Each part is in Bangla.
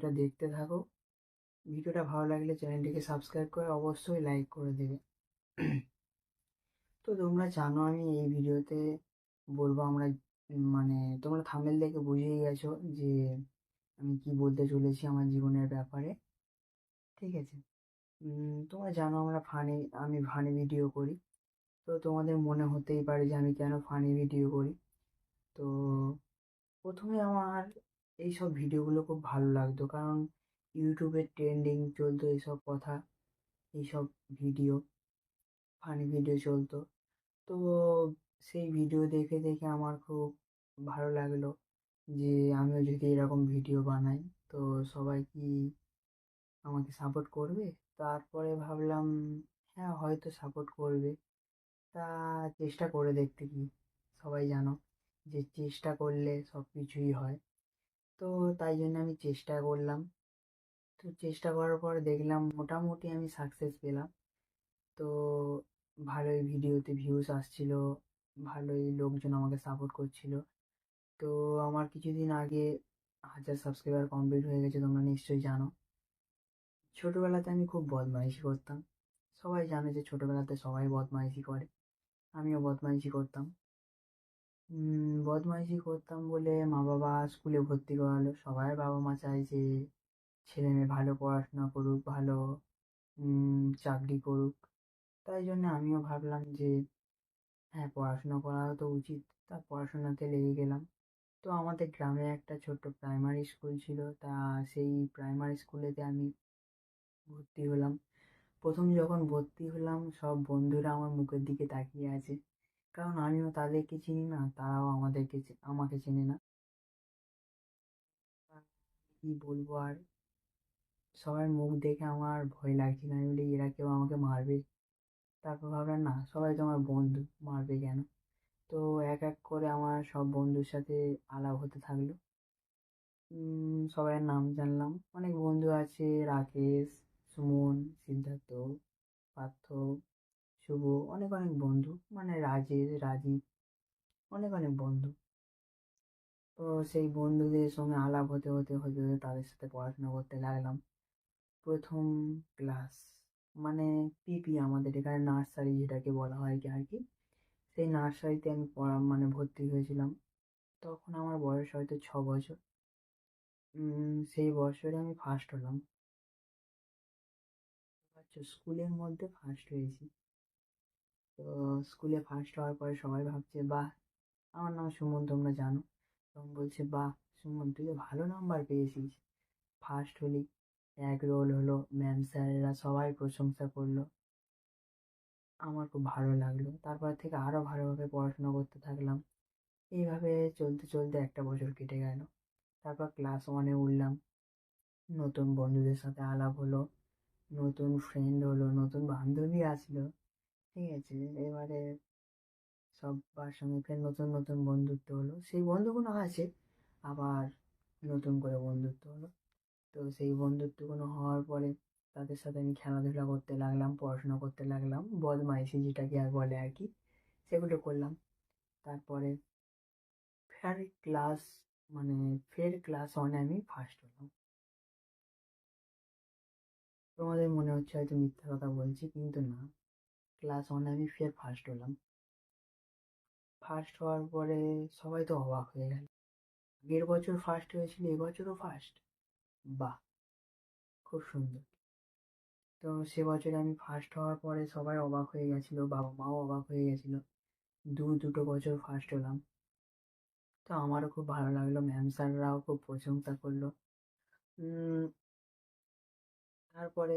এটা দেখতে থাকো। ভিডিওটা ভালো লাগলে চ্যানেলটিকে সাবস্ক্রাইব করে অবশ্যই লাইক করে দেবে। তো তোমরা জানো আমি এই ভিডিওতে বলব আমরা মানে তোমরা থামেল দেখে বুঝেই গেছো যে আমি কি বলতে চলেছি আমার জীবনের ব্যাপারে। ঠিক আছে? তোমরা জানো আমরা ফানি আমি ফানি ভিডিও করি। তো তোমাদের মনে হতেই পারে যে আমি কেন ফানি ভিডিও করি। তো প্রথমে আমার এইসব ভিডিওগুলো খুব ভালো লাগতো। কারণ ইউটিউবে ট্রেন্ডিং চলতো এইসব কথা, এইসব ভিডিও, ফানি ভিডিও চলতো। তো সেই ভিডিও দেখে দেখে আমার খুব ভালো লাগল যে আমিও যদি এরকম ভিডিও বানাই, তো সবাই কি আমাকে সাপোর্ট করবে? তারপরে ভাবলাম হ্যাঁ হয়তো সাপোর্ট করবে। তা চেষ্টা করে দেখতে কি, সবাই জানো যে চেষ্টা করলে সব কিছুই হয়। তাই জন্য আমি চেষ্টা করলাম। তো চেষ্টা করার পর দেখলাম মোটামুটি আমি সাকসেস পেলাম। তো ভালোই ভিডিওতে ভিউজ আসছিল, ভালোই লোকজন আমাকে সাপোর্ট করছিল। তো আমার কিছুদিন আগে হাজার সাবস্ক্রাইবার কমপ্লিট হয়ে গেছে, তোমরা নিশ্চয়ই জানো। ছোটোবেলাতে আমি খুব বদমাইশি করতাম। সবাই জানে যে ছোটোবেলাতে সবাই বদমাইশি করে। আমিও বদমাইশি করতাম। বদমাইশি করতাম বলে মা বাবা স্কুলে ভর্তি করালো। সবাই বাবা মা চায় যে ছেলে মেয়ে ভালো পড়াশোনা করুক, ভালো চাকরি করুক। তাই জন্য আমিও ভাবলাম যে হ্যাঁ পড়াশোনা করা তো উচিত। তা পড়াশোনাতে লেগে গেলাম। তো আমাদের গ্রামে একটা ছোট্ট প্রাইমারি স্কুল ছিল। তা সেই প্রাইমারি স্কুলেতে আমি ভর্তি হলাম। প্রথম যখন ভর্তি হলাম, সব বন্ধুরা আমার মুখের দিকে তাকিয়ে আছে। কারণ আমিও তাদেরকে চিনি না, তারাও আমাদেরকে আমাকে চেনে না। কি বলব আর? সবার মুখ দেখে আমার ভয় লাগছিল আমি বলি, এরা কেউ আমাকে মারবে? তারপর ভাবলাম, না, সবাই তো আমার বন্ধু, মারবে কেন? তো এক এক করে আমার সব বন্ধুর সাথে আলাপ হতে থাকল। সবাইয়ের নাম জানলাম। অনেক বন্ধু আছে, রাকেশ, সুমন, সিদ্ধার্থ, পার্থ। শুভ, অনেক অনেক বন্ধু মানে রাজেশ রাজীব অনেক অনেক বন্ধু। তো সেই বন্ধুদের সঙ্গে আলাপ হতে হতে হতে হতে তাদের সাথে পড়াশোনা করতে লাগলাম। প্রথম ক্লাস মানে পিপি আমাদের এখানে নার্সারি যেটাকে বলা হয় কি আর কি, সেই নার্সারিতে আমি পড়া মানে ভর্তি হয়েছিলাম। তখন আমার বয়স হয়তো ছ বছর। সেই বছরে আমি ফার্স্ট হলাম। আচ্ছা স্কুলের মধ্যে ফার্স্ট হয়েছি। তো স্কুলে ফার্স্ট হওয়ার পরে সবাই ভাবছে, বাহ, আমার নাম সুমন, তোমরা জানো? তখন বলছে, বাহ, সুমন, তুই তো ভালো নাম্বার পেয়েছিস। ফার্স্ট হলি, এক রোল হলো ম্যাম স্যারেরা সবাই প্রশংসা করল। আমার খুব ভালো লাগল। তারপর থেকে আরও ভালোভাবে পড়াশোনা করতে থাকলাম। এইভাবে চলতে চলতে একটা বছর কেটে গেল। তারপর ক্লাস ওয়ানে উঠলাম। নতুন বন্ধুদের সাথে আলাপ হলো। নতুন ফ্রেন্ড হলো। নতুন বান্ধবী আসলো। ঠিক আছে, এবারে সবার সঙ্গে ফের নতুন নতুন বন্ধুত্ব হলো। সেই বন্ধুগুলো আছে, আবার নতুন করে বন্ধুত্ব হলো। তো সেই বন্ধুত্বগুলো হওয়ার পরে তাদের সাথে আমি খেলাধুলা করতে লাগলাম, পড়াশোনা করতে লাগলাম, বদমাইশি যেটাকে আর বলে আর কি, সেগুলো করলাম। তারপরে ফের ক্লাস মানে ফের ক্লাস ওয়ানে আমি ফার্স্ট হলাম। তোমাদের মনে হচ্ছে হয়তো মিথ্যা কথা বলছি, কিন্তু না। ক্লাস ওয়ানে আমি ফের ফার্স্ট হলাম। ফার্স্ট হওয়ার পরে সবাই তো অবাক হয়ে গেল। আগের বছর ফার্স্ট হয়েছিল, এবছরও ফার্স্ট বাহ! খুব সুন্দর। তো সে বছরে আমি ফার্স্ট হওয়ার পরে সবাই অবাক হয়ে গেছিল, বাবা মাও অবাক হয়ে গেছিল। দু, দুটো বছর ফার্স্ট হলাম। তো আমারও খুব ভালো লাগল ম্যাম স্যাররাও খুব প্রশংসা করল। তারপরে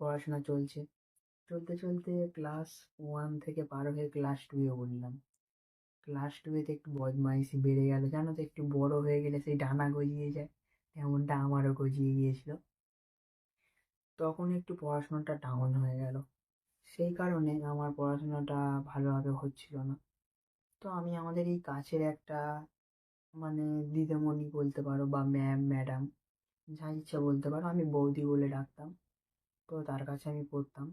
পড়াশোনা চলছে। চলতে চলতে ক্লাস ওয়ান থেকে পার হয়ে ক্লাস টুয়ে উঠলাম। ক্লাস টুয়েতে একটু বদমাইশি বেড়ে গেল। জানো তো একটু বড় হয়ে গেলে সেই ডানা গজিয়ে যায়, তেমনটা আমারও গজিয়ে গিয়েছিল। তখন একটু পড়াশোনাটা ডাউন হয়ে গেল। সেই কারণে আমার পড়াশোনাটা ভালোভাবে হচ্ছিল না। তো আমি আমাদের এই কাছের একটা মানে দিদিমণি বলতে পারো বা ম্যাম ম্যাডাম যা ইচ্ছা বলতে পারো, আমি বৌদি বলে ডাকতাম। তো তার কাছে আমি পড়তাম।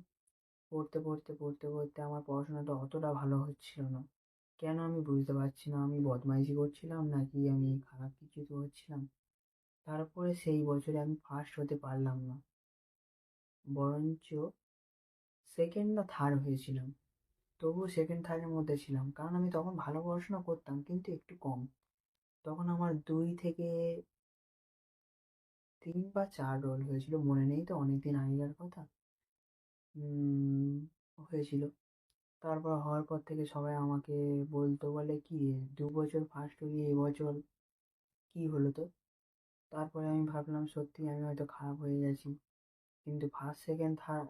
পড়তে পড়তে পড়তে পড়তে আমার পড়াশোনাটা অতটা ভালো হচ্ছিল না। কেন আমি বুঝতে পারছি না, আমি বদমাইশি করছিলাম নাকি আমি খারাপ কিছু তো হচ্ছিলাম? তারপরে সেই বছরে আমি ফার্স্ট হতে পারলাম না। বরঞ্চ সেকেন্ড বা থার্ড হয়েছিলাম। তবুও সেকেন্ড থার্ডের মধ্যে ছিলাম। কারণ আমি তখন ভালো পড়াশোনা করতাম, কিন্তু একটু কম। তখন আমার দুই থেকে তিন বা চার রোল হয়েছিল। মনে নেই তো অনেক দিন আগেকার কথা। হয়েছিল। তারপর হওয়ার পর থেকে সবাই আমাকে বলতো, বলে, কি দু বছর ফার্স্ট হলি এবছর কী হলো তোর? তারপরে আমি ভাবলাম, সত্যি আমি হয়তো খারাপ হয়ে গেছি। কিন্তু ফার্স্ট সেকেন্ড থার্ড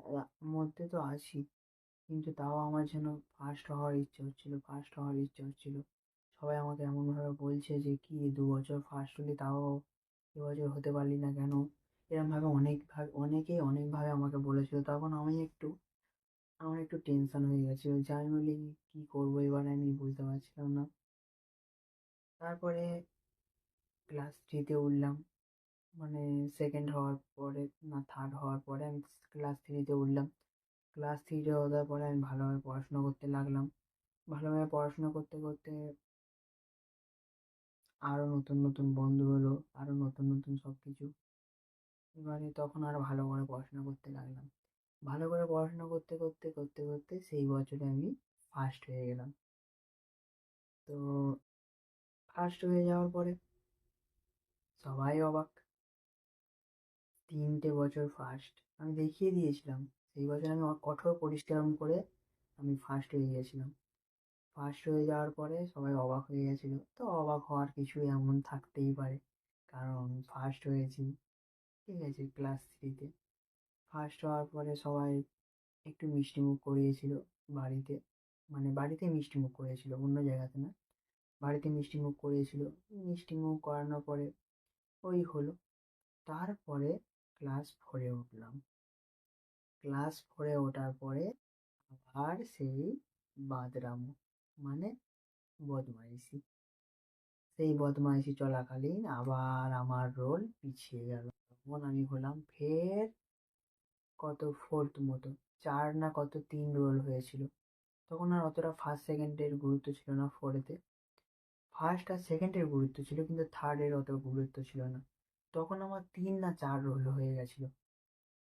মধ্যে তো আছি। কিন্তু তাও আমার যেন ফার্স্ট হওয়ার ইচ্ছে হচ্ছিল ফার্স্ট হওয়ার ইচ্ছে হচ্ছিল। সবাই আমাকে এমনভাবে বলছে যে, কি দু বছর ফার্স্ট হলি, তাও এবছর হতে পারলি না কেন? এরমভাবে অনেকভাবে অনেকেই অনেকভাবে আমাকে বলেছিল। তখন আমি একটু, আমার একটু টেনশন হয়ে গেছিল যে আমি বলি, কী করব? এবার আমি বুঝতে পারছিলাম না। তারপরে ক্লাস থ্রিতে উঠলাম। মানে সেকেন্ড হওয়ার পরে, না থার্ড হওয়ার পরে আমি ক্লাস থ্রিতে উঠলাম। ক্লাস থ্রিতে ওঠার পরে আমি ভালোভাবে পড়াশোনা করতে লাগলাম। ভালোভাবে পড়াশোনা করতে করতে আরও নতুন নতুন বন্ধু হলো আরও নতুন নতুন সব কিছু এবারে তখন আর ভালো করে পড়াশোনা করতে লাগলাম। ভালো করে পড়াশোনা করতে করতে করতে করতে সেই বছরে আমি ফার্স্ট হয়ে গেলাম। তো ফার্স্ট হয়ে যাওয়ার পরে সবাই অবাক। তিনটে বছর ফার্স্ট আমি দেখিয়ে দিয়েছিলাম, সেই বছর আমি কঠোর পরিশ্রম করে আমি ফার্স্ট হয়ে গিয়েছিলাম ফার্স্ট হয়ে যাওয়ার পরে সবাই অবাক হয়ে গেছিল। তো অবাক হওয়ার কিছু এমন থাকতেই পারে, কারণ ফার্স্ট হয়েছি। ঠিক আছে ক্লাস থ্রিতে ফার্স্ট হওয়ার পরে সবাই একটু মিষ্টিমুখ করিয়েছিল বাড়িতে। মানে বাড়িতে মিষ্টিমুখ করিয়েছিল, অন্য জায়গাতে না। বাড়িতে মিষ্টিমুখ করিয়েছিল। মিষ্টিমুখ করানোর পরে ওই হলো। তারপরে ক্লাস ফোরে উঠলাম। ক্লাস ফোরে ওঠার পরে আবার সেই বাদরামো মানে বদমাইশি। সেই বদমাইশি চলাকালীন আবার আমার রোল পিছিয়ে গেল। তখন আমি হলাম ফের কত ফোর্থ মতো। চার না কত তিন রোল হয়েছিল। তখন আর অতটা ফার্স্ট সেকেন্ডের গুরুত্ব ছিল না ফোরেতে ফার্স্ট আর সেকেন্ডের গুরুত্ব ছিল, কিন্তু থার্ডের অত গুরুত্ব ছিল না। তখন আমার তিন না চার রোল হয়ে গেছিল।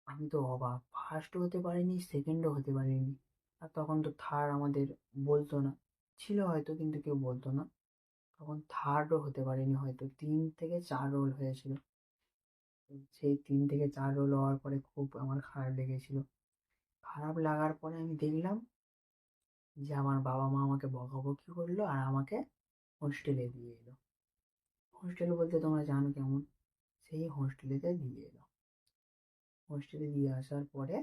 আমি তো অবাক ফার্স্টও হতে পারিনি সেকেন্ডও হতে পারিনি। আর তখন তো থার্ড আমাদের বলতো না। ছিল হয়তো, কিন্তু কেউ বলতো না। তখন থার্ডও হতে পারিনি হয়তো। তিন থেকে চার রোল হয়েছিল। সেই তিন থেকে চার রোল হওয়ার পরে খুব আমার খারাপ লেগেছিল। খারাপ লাগার পরে আমি দেখলাম যে আমার বাবা মা আমাকে বকাবকি করল আর আমাকে হোস্টেলে দিয়ে এলো। হোস্টেলে বলতে তোমরা জানো কেমন? সেই হোস্টেলেতে দিয়ে এলো। হোস্টেলে দিয়ে আসার পরে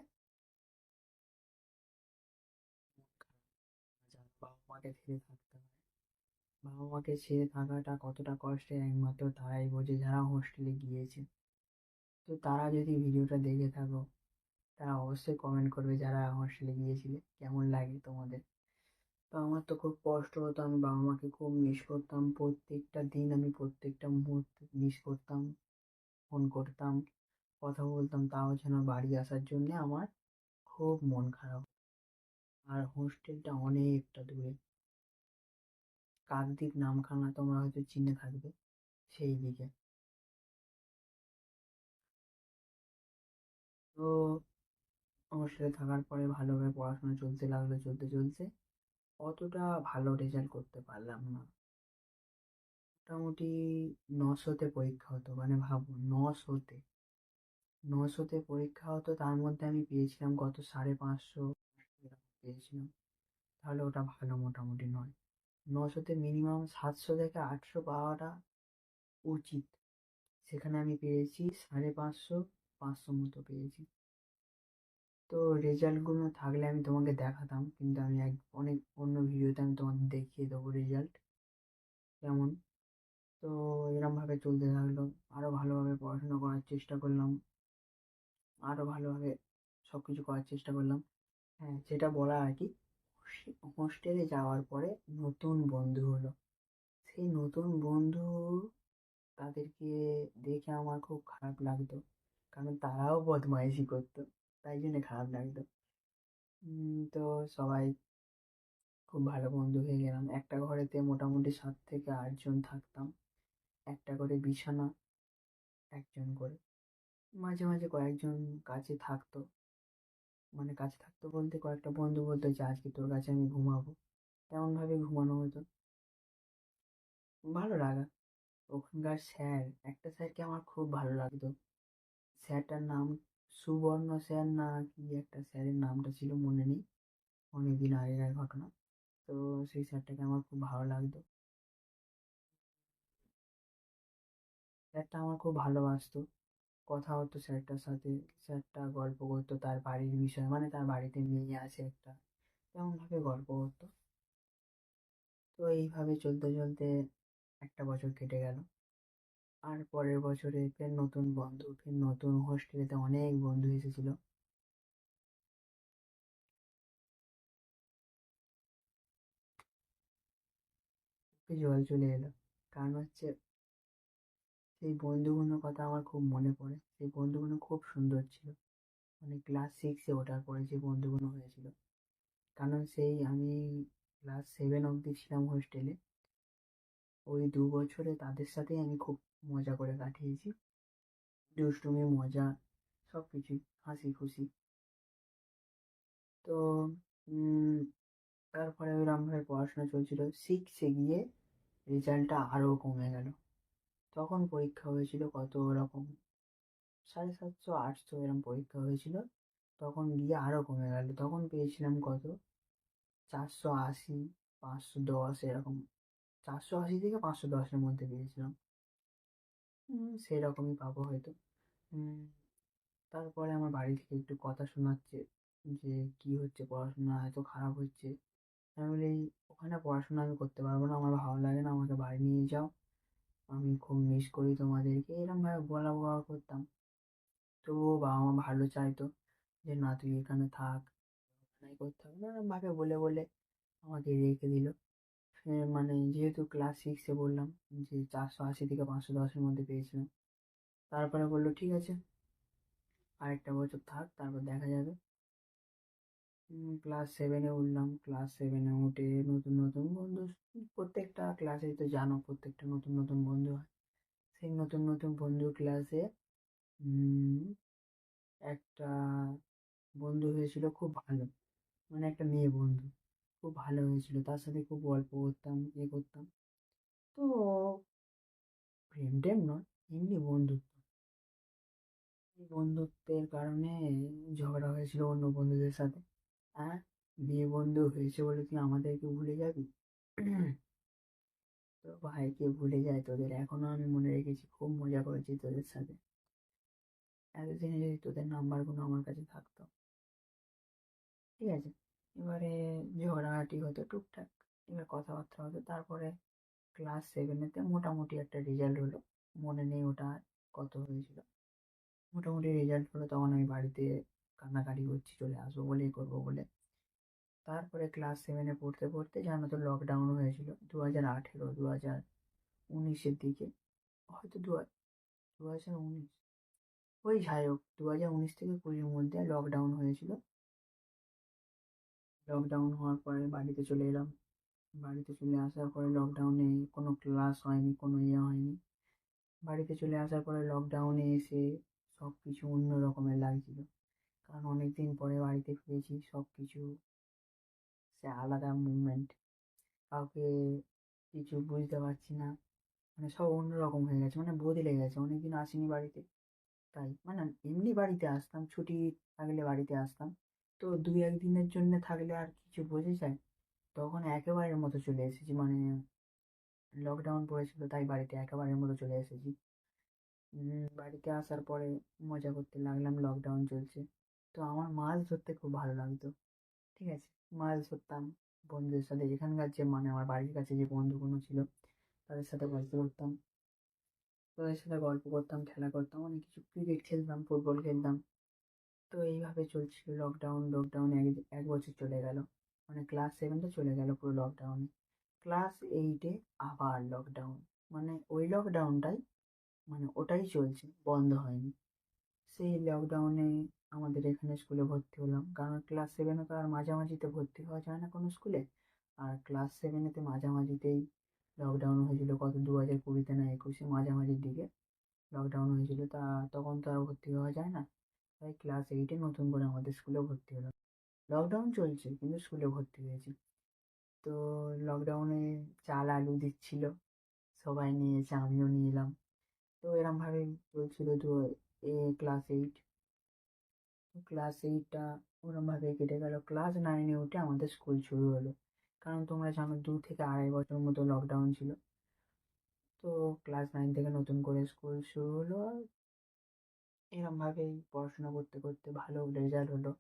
বাবা মাকে ছেড়ে থাকতে হয়। বাবা মাকে ছেড়ে থাকাটা কতটা কষ্টের একমাত্র তারাই বোঝে যারা হোস্টেলে গিয়েছে। তো তারা যদি ভিডিওটা দেখে থাকো, তারা অবশ্যই কমেন্ট করবে যারা হোস্টেলে গিয়েছিলে, কেমন লাগে তোমাদের? তো আমার তো খুব কষ্ট হতো, আমি বাবা মাকে খুব মিস করতাম, প্রত্যেকটা দিন আমি প্রত্যেকটা মুহূর্তে মিস করতাম ফোন করতাম, কথা বলতাম, তাও যেন বাড়ি আসার জন্যে আমার খুব মন খারাপ। আর হোস্টেলটা অনেকটা দূরে। কাকদ্বীপ নামখানা তোমরা হয়তো চিনে থাকবে, সেই দিকে। তো হোস্টেলে থাকার পরে ভালোভাবে পড়াশোনা চলতে লাগল, চলতে চলতে। অতটা ভালো রেজাল্ট করতে পারলাম না। মোটামুটি নশোতে পরীক্ষা হতো মানে ভাবো নশোতে। নশোতে পরীক্ষা হতো, তার মধ্যে আমি পেয়েছিলাম কত? সাড়ে পাঁচশো পেয়েছিলাম। তাহলে ওটা ভালো মোটামুটি নয়। নশোতে মিনিমাম সাতশো থেকে আটশো পাওয়াটা উচিত। সেখানে আমি পেয়েছি সাড়ে পাঁচশো পাঁচশো মতো পেয়েছি। তো রেজাল্টগুলো থাকলে আমি তোমাকে দেখাতাম, কিন্তু আমি এক, অনেক অন্য ভিডিওতে আমি তোমাদের দেখিয়ে দেবো রেজাল্ট কেমন। তো এরমভাবে চলতে থাকল আরও ভালোভাবে পড়াশোনা করার চেষ্টা করলাম আরও ভালোভাবে সব কিছু করার চেষ্টা করলাম। হ্যাঁ যেটা বলা আর কি হোস্টেলে যাওয়ার পরে নতুন বন্ধু হলো। সেই নতুন বন্ধু তাদেরকে দেখে আমার খুব খারাপ লাগতো। কারণ তারাও বদমাইশি করতো। তাই জন্যে খারাপ লাগতো। তো সবাই খুব ভালো বন্ধু হয়ে গেলাম। একটা ঘরেতে মোটামুটি সাত থেকে আটজন থাকতাম। একটা করে বিছানা, একজন করে। মাঝে মাঝে কয়েকজন কাছে থাকতো। মানে কাছে থাকতো বলতে কয়েকটা বন্ধু বলতো যে, আজকে তোর কাছে আমি ঘুমাবো। তেমনভাবে ঘুমানো হতো। ভালো লাগা। ওখানকার স্যার, একটা স্যারকে আমার খুব ভালো লাগতো। স্যারটার নাম, সুবর্ণ স্যার না কি একটা স্যারের নামটা ছিল মনে নেই। অনেক দিন আগেকার ঘটনা। তো সেই স্যারটাকে আমার খুব ভালো লাগতো। স্যারটা আমার খুব ভালোবাসতো। কথা হতো স্যারটার সাথে। স্যারটা গল্প করতো তার বাড়ির বিষয়ে। মানে তার বাড়িতে মেয়ে আছে একটা। তেমনভাবে গল্প করতো। তো এইভাবে চলতে চলতে একটা বছর কেটে গেল। আর পরের বছরে ফের নতুন বন্ধু ফের নতুন হোস্টেলেতে অনেক বন্ধু এসেছিল। জল চলে এলো। কারণ হচ্ছে সেই বন্ধুগুলোর কথা আমার খুব মনে পড়ে। সেই বন্ধুগুলো খুব সুন্দর ছিল। মানে ক্লাস সিক্সে ওঠার পরে যে বন্ধুগুলো হয়েছিল। কারণ সেই আমি ক্লাস সেভেন অবধি ছিলাম হোস্টেলে ওই দু বছরে তাদের সাথেই আমি খুব মজা করে কাটিয়েছি। দুষ্টুমি, মজা সব কিছুই হাসি খুশি তো তারপরে ওইরকমভাবে পড়াশোনা চলছিল। সিক্সে গিয়ে রেজাল্টটা আরও কমে গেল। তখন পরীক্ষা হয়েছিল কত ওরকম সাড়ে সাতশো, আটশো এরকম পরীক্ষা হয়েছিল। তখন গিয়ে আরও কমে গেল। তখন পেয়েছিলাম কত? চারশো আশি, পাঁচশো দশ এরকম। চারশো আশি থেকে পাঁচশো দশের মধ্যে পেয়েছিলাম। সেরকমই পাবো হয়তো। তারপরে আমার বাড়ি থেকে একটু কথা শোনাচ্ছে যে, কী হচ্ছে? পড়াশোনা এত খারাপ হচ্ছে। আমি বলি, ওখানে পড়াশোনা আমি করতে পারব না, আমার ভালো লাগে না, আমাকে বাড়ি নিয়ে যাও। আমি খুব মিস করি তোমাদেরকে। এরকমভাবে বলা বলা করতাম। তবুও বাবা মা ভালো চাইতো যে, না, তুই এখানে থাক। করতে হবে। এরকমভাবে বলে বলে আমাকে রেখে দিল। মানে যেহেতু ক্লাস সিক্সে বললাম যে চারশো আশি থেকে পাঁচশো দশের মধ্যে পেয়েছিলাম। তারপরে বলল, ঠিক আছে, আরেকটা বছর থাক, তারপর দেখা যাবে। ক্লাস সেভেনে উঠলাম ক্লাস সেভেনে উঠে নতুন নতুন বন্ধু, প্রত্যেকটা ক্লাসেই তো জানো, প্রত্যেকটা নতুন নতুন বন্ধু হয়। সেই নতুন নতুন বন্ধু ক্লাসে একটা বন্ধু হয়েছিল খুব ভালো মানে একটা মেয়ে বন্ধু। খুব ভালো হয়েছিল। তার সাথে খুব গল্প করতাম ইয়ে করতাম। তো প্রেম টেম নয়, এমনি বন্ধুত্ব। বন্ধুত্বের কারণে ঝগড়া হয়েছিল অন্য বন্ধুদের সাথে। হ্যাঁ বিয়ে বন্ধু হয়েছে বলে তুই আমাদেরকে ভুলে যাবি? তো ভাইকে ভুলে যায় তোদের। এখনও আমি মনে রেখেছি, খুব মজা করেছি তোদের সাথে। এতদিনে যদি তোদের নাম্বারগুলো আমার কাছে থাকতো। ঠিক আছে? এবারে ঝগড়াঝাটি হতো টুকটাক, এবার কথাবার্তা হতো। তারপরে ক্লাস সেভেনেতে মোটামুটি একটা রেজাল্ট হলো। মনে নেই ওটা কত হয়েছিল। মোটামুটি রেজাল্ট হলো, তখন আমি বাড়িতে কান্নাকাটি করছি, চলে আসব বলেই করব বলে। তারপরে ক্লাস সেভেনে পড়তে পড়তে জানো তো লকডাউন হয়েছিল দু হাজার আঠেরো দু হাজার উনিশের দিকে। হয়তো দু দু হাজার উনিশ। ওই যাই হোক দু হাজার উনিশ থেকে কুড়ির মধ্যে লকডাউন হয়েছিল। লকডাউন হওয়ার পরে বাড়িতে চলে এলাম। বাড়িতে চলে আসার পরে লকডাউনে কোনো ক্লাস হয়নি, কোনো ইয়ে হয়নি। বাড়িতে চলে আসার পরে লকডাউনে এসে সব কিছু অন্য রকমের লাগছিল। কারণ অনেক দিন পরে বাড়িতে ফিরেছি সব কিছু সে আলাদা মুভমেন্ট কাউকে কিছু বুঝতে পারছি না। মানে সব অন্য রকম হয়ে গেছে মানে বদলে গেছে। অনেক দিন আসিনি বাড়িতে। তাই মানে এমনি বাড়িতে আসতাম, ছুটি থাকলে বাড়িতে আসতাম। তো দুই, এক দিনের জন্য থাকলে আর কিছু বোঝা যায়? তখন একেবারের মতো চলে এসেছি মানে লকডাউন পড়েছিল, তাই বাড়িতে একেবারের মতো চলে এসেছি। বাড়িতে আসার পরে মজা করতে লাগলাম লকডাউন চলছে। তো আমার মাছ ধরতে খুব ভালো লাগতো, ঠিক আছে? মাছ ধরতাম বন্ধুদের সাথে, এখানকার যে মানে আমার বাড়ির কাছে যে বন্ধুগুলো ছিল, তাদের সাথে গল্প করতাম। তাদের সাথে গল্প করতাম, খেলা করতাম, অনেক কিছু ক্রিকেট খেলতাম ফুটবল খেলতাম। তো এইভাবে চলছিল লকডাউন লকডাউন এক এক বছর চলে গেল। মানে ক্লাস সেভেনটা চলে গেল পুরো লকডাউনে ক্লাস এইটে আবার লকডাউন মানে ওই লকডাউনটাই মানে ওটাই চলছে, বন্ধ হয়নি। সেই লকডাউনে আমাদের এখানে স্কুলে ভর্তি হলাম। কারণ ক্লাস সেভেনে তো আর মাঝামাঝিতে ভর্তি হওয়া যায় না কোনো স্কুলে আর ক্লাস সেভেনেতে মাঝামাঝিতেই লকডাউন হয়েছিল কত দু হাজার কুড়িতে না একুশে মাঝামাঝির দিকে। লকডাউন হয়েছিল তা তখন তো আর ভর্তি হওয়া যায় না। তাই ক্লাস এইটে নতুন করে আমাদের স্কুলে ভর্তি হলাম। লকডাউন চলছে, কিন্তু স্কুলে ভর্তি হয়েছি। তো লকডাউনে চাল, আলু দিচ্ছিল, সবাই নিয়েছে আমিও নিয়ে এলাম। তো এরমভাবেই চলছিল তো এ ক্লাস এইট ক্লাস এইটটা ওরমভাবেই কেটে গেল। ক্লাস নাইনে উঠে আমাদের স্কুল শুরু হলো। কারণ তোমরা জানো দু থেকে আড়াই বছর মতো লকডাউন ছিল। তো ক্লাস নাইন থেকে নতুন করে স্কুল শুরু হলো। এরমভাবেই পড়াশোনা করতে করতে ভালো রেজাল্ট হলো।